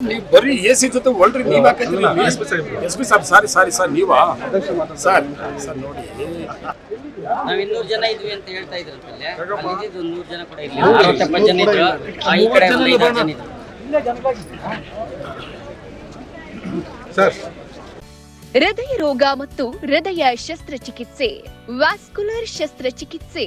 ನೀವು ಬರೀ A C ಜೊತೆ ಒಳ್ರಿ ನೀವ್ ಹಾಕಿದ್ರಿ S P sir sorry sorry sir ನೀವಾ? ಸರ್ ಸರ್ ನೋಡಿ. ನಾವ್ ಇನ್ನೂರು ಜನ ಇದ್ವಿ ಅಂತ ಹೇಳ್ತಾ ಇದ್ರಲ್ಲ ಅಲ್ಲಿ ಇದ್ದಿದ್ದು ಒಂದು ನೂರು ಜನ ಕೂಡ ಇರ್ಲಿಲ್ಲ ಅರವತ್ತೆಪ್ಪತ್ತು ಜನ ಇದ್ರು. ಆ, ಈ ಕಡೆ ಒಂದು ಐದಾರು ಜನ ಇದ್ರು. ಹೃದಯ ರೋಗ ಮತ್ತು ಹೃದಯ ಶಸ್ತ್ರಚಿಕಿತ್ಸೆ ವ್ಯಾಸ್ಕುಲರ್ ಶಸ್ತ್ರಚಿಕಿತ್ಸೆ.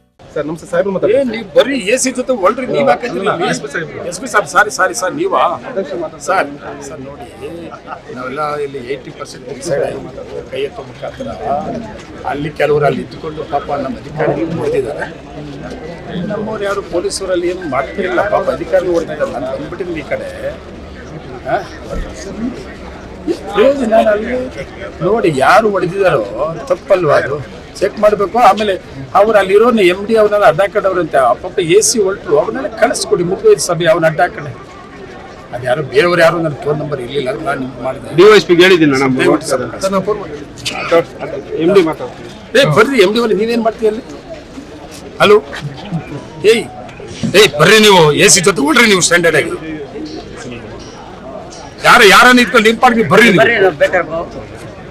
ಸರ್ ನಮಸ್ತೆ ಸಾಹೇಬ್ರು ಏ ಮಾತಾಡ್ತಾರೆ ನೀವು ಬರೀ ಎ ಸಿ ಜೊತೆ ಒಳ್ರಿ ನೀವ್ ಹಾಕಿದ್ರಿ? S P sir sorry sorry sir ನೀವಾ? ಸರ್ ಸರ್ ನೋಡಿ ನಾವೆಲ್ಲ ಇಲ್ಲಿ ಏಯ್ಟಿ ಪರ್ಸೆಂಟ್ ಡಿಸೈಡ್ ಆಗಿ ಕೈ ಎತ್ತೋ ಮುಖಾಂತರ. ಅಲ್ಲಿ ಕೆಲವರು ಅಲ್ಲಿ ಇದ್ದುಕೊಂಡು ಪಾಪ ನಮ್ಮ ಅಧಿಕಾರಿಗಳು ಹೊಡೆದಿದ್ದಾರೆ ನಮ್ಮವ್ರು ಯಾರು ಪೊಲೀಸರಲ್ಲಿ ಏನು ಮಾಡ್ತಿರಲಿಲ್ಲ ಪಾಪ ಅಧಿಕಾರಿಗಳು ಹೊಡೆದಿದ್ದಾರೆ ನಾನು ಬಂದ್ಬಿಟ್ಟಿದ್ದೀನಿ ಈ ಕಡೆ. ಅಲ್ಲಿ ನೋಡಿ ಯಾರು ಹೊಡೆದಿದ್ದಾರೋ ತಪ್ಪಲ್ವಾ ಅದು? ಚೆಕ್ ಮಾಡಬೇಕು. ಆಮೇಲೆ ಅವ್ರು ಅಲ್ಲಿರೋ ಎಂ ಡಿ ಅವನ್ನೆಲ್ಲ ಅಡ್ಡ ಆ ಪಾಪ ಎ ಸಿ ಹೊರಟರು. ಅವನ್ನೆಲ್ಲ ಕಳಿಸ್ಕೊಡಿ. ಮುಗಿದೋಯ್ತು ಸಭೆ ಅವನ್ನ ಅಡ್ಡಾಕಡೆ ಅದು ಯಾರು ಬೇರೆಯವ್ರು ಯಾರು ನನ್ನ ಫೋನ್ ನಂಬರ್ ಇರಲಿಲ್ಲ. ನಾನು ನಿಮ್ಗೆ ಮಾಡಿದೆ. ಹೇಳಿದ್ದೀನಿ ನಾನು ಎಂ ಡಿ ಮಾತಾಡ್ತೀನಿ. ಏ ಬರ್ರಿ. ಎಂ ಡಿ ಅವ್ರೆ ನೀವೇನು ಮಾಡ್ತೀಯ ಅಲ್ಲಿ? ಹಲೋ ಏಯ್ ಏಯ್ ಬರ್ರಿ ನೀವು. ಎ ಸಿ ಜೊತೆ ಹೊಡ್ರಿ ನೀವು ಸ್ಟ್ಯಾಂಡರ್ಡ್ ಆಗಿ. ಯಾರು ಯಾರನ್ನ ಇಟ್ಕೊಂಡು ನಿಮ್ಮ ಪಾಡಿಗೆ ಬರ್ರಿ ನೀವು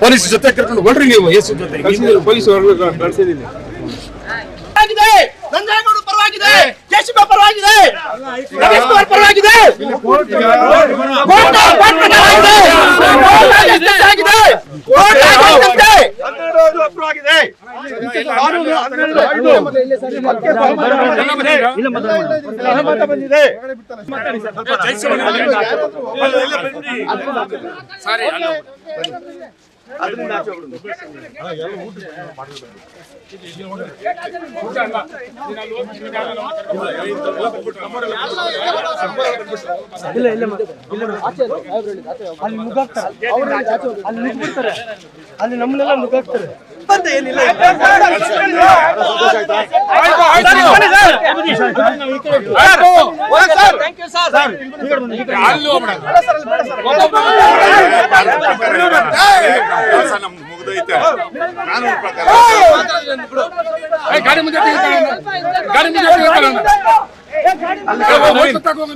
ಪೊಲೀಸ್ ಜೊತೆ ಕರ್ಕೊಂಡು ಹೊಡ್ರಿ ನೀವು ಎ ಸಿ ಜೊತೆ ಪೊಲೀಸ್ ಕಳಿಸಿದ್ದೀನಿ ಪರವಾಗಿದೆ ನಂಜನಗೂಡು ಪರವಾಗಿದೆ ಜೆಸಿಬಿ ಪರವಾಗಿದೆ ರಮೇಶ್ ಕುಮಾರ್ ಪರವಾಗಿದೆ ಕೋರ್ಟ್ ಕೋರ್ಟ್ ಪರವಾಗಿದೆ. ಕೋರ್ಟ್ ಆದೇಶ ಅಲ್ಲಿ ಕೋರ್ಟ್ ಆದೇಶದಂತೆ. ಸಾರಿ ಹಲೋ ಅಲ್ಲಿ ಹೋಗ್ಬಿಡ ಏ, ಗಾಡಿ ಮುಂದೆ ತೆಗಿತಾನೆ ಅವ್ನು. ಗಾಡಿ ಮುಂದೆ ಓಟ್ ತಗೊಂಡು